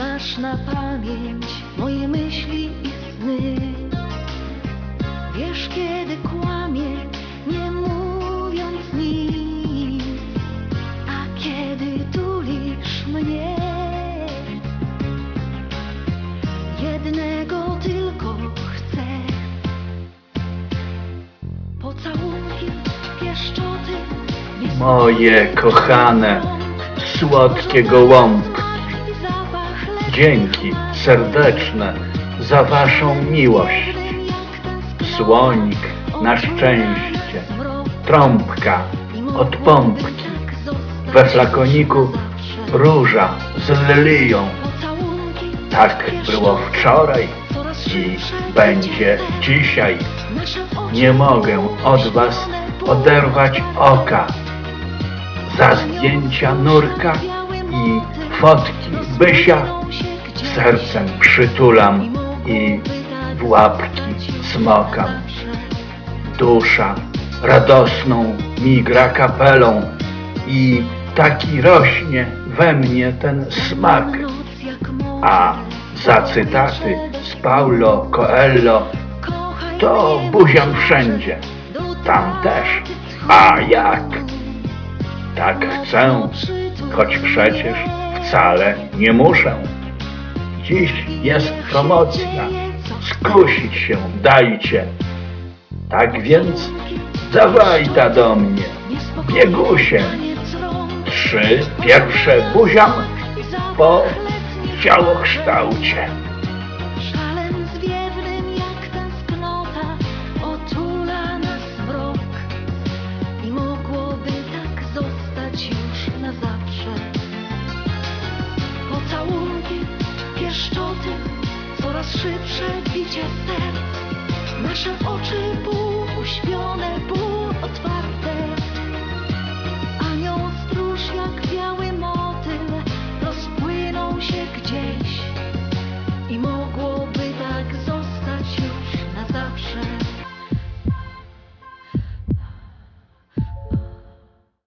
Znasz na pamięć moje myśli i sny. Wiesz, kiedy kłamie, nie mówiąc nic, a kiedy tulisz mnie. Jednego tylko chcę. Pocałunki, pieszczoty, Moje kochane, słodkie gołąbki, dzięki serdeczne za waszą miłość. Słonik na szczęście, trąbka od pompki, we flakoniku róża z lilią. Tak było wczoraj i będzie dzisiaj. Nie mogę od was oderwać oka. Za zdjęcia nurka i fotki Bysia sercem przytulam i w łapki smokam. Dusza radosną migra kapelą i taki rośnie we mnie ten smak. A za cytaty z Paulo Coelho to buziam wszędzie, tam też. A jak? Tak chcę, choć przecież wcale nie muszę. Dziś jest promocja, skusić się dajcie. Tak więc dawaj ta do mnie, biegusie. Trzy pierwsze buziam po ciałokształcie. trzy przebicie serc Nasze oczy budzą